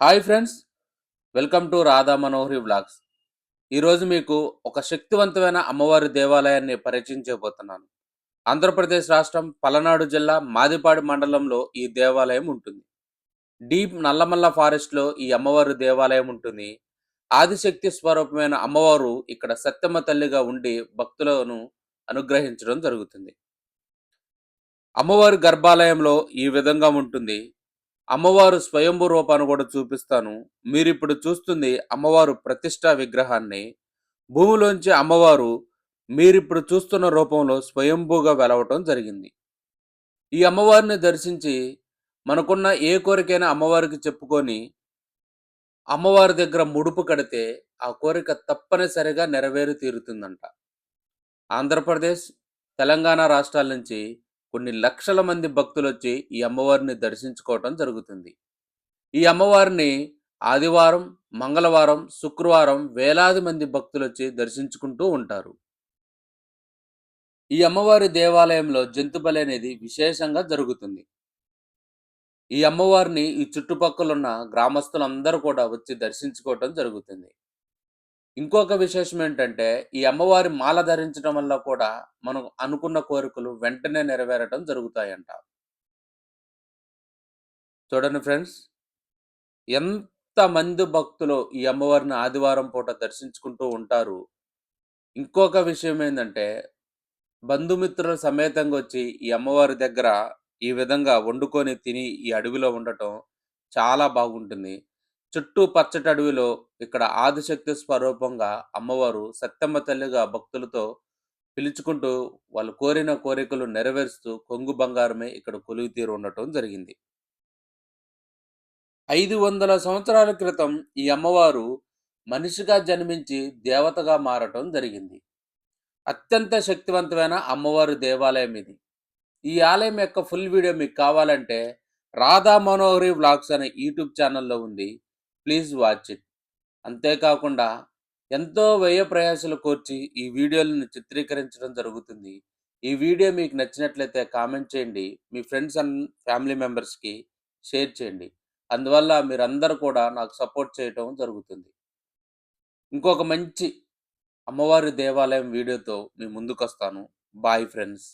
Hi friends welcome to Radha Manohari blogs ఈరోజు మీకు ఒక శక్తివంతమైన అమ్మవారి దేవాలయాన్ని పరిచయం చేయబోతున్నాను. ఆంధ్రప్రదేశ్ రాష్ట్రం పలనాడు జిల్లా మాదిపాడి మండలంలో ఈ దేవాలయం ఉంటుంది. డీప్ నల్లమల్ల ఫారెస్ట్లో ఈ అమ్మవారి దేవాలయం ఉంటుంది. ఆదిశక్తి స్వరూపమైన అమ్మవారు ఇక్కడ సత్యమ్మ తల్లిగా ఉండి భక్తులను అనుగ్రహించడం జరుగుతుంది. అమ్మవారి గర్భాలయంలో ఈ విధంగా ఉంటుంది. అమ్మవారు స్వయంభూ రూపాన్ని కూడా చూపిస్తాను. మీరు ఇప్పుడు చూస్తుంది అమ్మవారు ప్రతిష్టా విగ్రహాన్ని. భూమిలోంచి అమ్మవారు మీరిప్పుడు చూస్తున్న రూపంలో స్వయంభూగా వెలవటం జరిగింది. ఈ అమ్మవారిని దర్శించి మనకున్న ఏ కోరికైనా అమ్మవారికి చెప్పుకొని అమ్మవారి దగ్గర ముడుపు కడితే ఆ కోరిక తప్పనిసరిగా నెరవేరి తీరుతుందంట. ఆంధ్రప్రదేశ్ తెలంగాణ రాష్ట్రాల నుంచి కొన్ని లక్షల మంది భక్తులు వచ్చి ఈ అమ్మవారిని దర్శించుకోవటం జరుగుతుంది. ఈ అమ్మవారిని ఆదివారం మంగళవారం శుక్రవారం వేలాది మంది భక్తులు వచ్చి దర్శించుకుంటూ ఉంటారు. ఈ అమ్మవారి దేవాలయంలో జంతు బలి అనేది విశేషంగా జరుగుతుంది. ఈ అమ్మవారిని ఈ చుట్టుపక్కల ఉన్న గ్రామస్తులందరూ కూడా వచ్చి దర్శించుకోవటం జరుగుతుంది. ఇంకొక విశేషం ఏంటంటే ఈ అమ్మవారి మాల ధరించడం వల్ల కూడా మనం అనుకున్న కోరికలు వెంటనే నెరవేరటం జరుగుతాయంట. చూడండి ఫ్రెండ్స్ ఎంతమంది భక్తులు ఈ అమ్మవారిని ఆదివారం పూట దర్శించుకుంటూ ఉంటారు. ఇంకొక విషయం ఏంటంటే బంధుమిత్రుల సమేతంగా వచ్చి ఈ అమ్మవారి దగ్గర ఈ విధంగా వండుకొని తిని ఈ అడవిలో ఉండటం చాలా బాగుంటుంది. చుట్టూ పచ్చటి అడవిలో ఇక్కడ ఆదిశక్తి స్వరూపంగా అమ్మవారు సత్యమ్మ తల్లిగా భక్తులతో పిలుచుకుంటూ వాళ్ళు కోరిన కోరికలు నెరవేరుస్తూ కొంగు బంగారమే ఇక్కడ కొలువు తీరు ఉండటం జరిగింది. ఐదు వందల సంవత్సరాల క్రితం ఈ అమ్మవారు మనిషిగా జన్మించి దేవతగా మారటం జరిగింది. అత్యంత శక్తివంతమైన అమ్మవారి దేవాలయం ఇది. ఈ ఆలయం యొక్క ఫుల్ వీడియో మీకు కావాలంటే రాధా మనోహరి వ్లాగ్స్ అనే యూట్యూబ్ ఛానల్లో ఉంది. Please watch it. అంతేకాకుండా ఎంతో వ్యయ ప్రయాసాలు కోర్చి ఈ వీడియోలను చిత్రీకరించడం జరుగుతుంది. ఈ వీడియో మీకు నచ్చినట్లయితే కామెంట్ చేయండి. మీ ఫ్రెండ్స్ అండ్ ఫ్యామిలీ మెంబర్స్కి షేర్ చేయండి. అందువల్ల మీరందరూ కూడా నాకు సపోర్ట్ చేయటం జరుగుతుంది. ఇంకొక మంచి అమ్మవారి దేవాలయం వీడియోతో మీ ముందుకు వస్తాను బాయ్ ఫ్రెండ్స్.